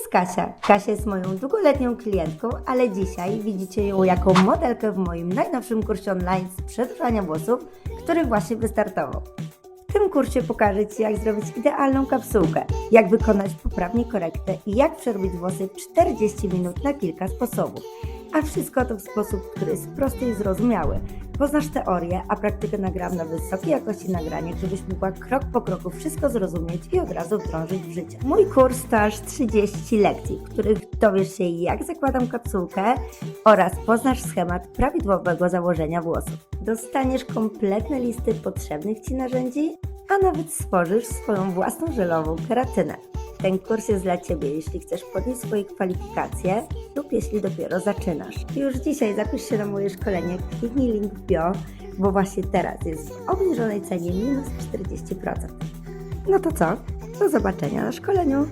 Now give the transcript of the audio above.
jest Kasia. Kasia jest moją długoletnią klientką, ale dzisiaj widzicie ją jako modelkę w moim najnowszym kursie online z przetrwania włosów, który właśnie wystartował. W tym kursie pokażę Ci, jak zrobić idealną kapsułkę, jak wykonać poprawnie korektę i jak przerobić włosy w 40 minut na kilka sposobów. A wszystko to w sposób, który jest prosty i zrozumiały. Poznasz teorię, a praktykę nagram na wysokiej jakości nagranie, żebyś mogła krok po kroku wszystko zrozumieć i od razu wdrożyć w życie. Mój kurs to aż 30 lekcji, w których dowiesz się jak zakładam kapsułkę oraz poznasz schemat prawidłowego założenia włosów. Dostaniesz kompletne listy potrzebnych Ci narzędzi, a nawet stworzysz swoją własną żelową keratynę. Ten kurs jest dla Ciebie, jeśli chcesz podnieść swoje kwalifikacje lub jeśli dopiero zaczynasz. Już dzisiaj zapisz się na moje szkolenie, kliknij link bio, bo właśnie teraz jest w obniżonej cenie minus 40%. No to co? Do zobaczenia na szkoleniu.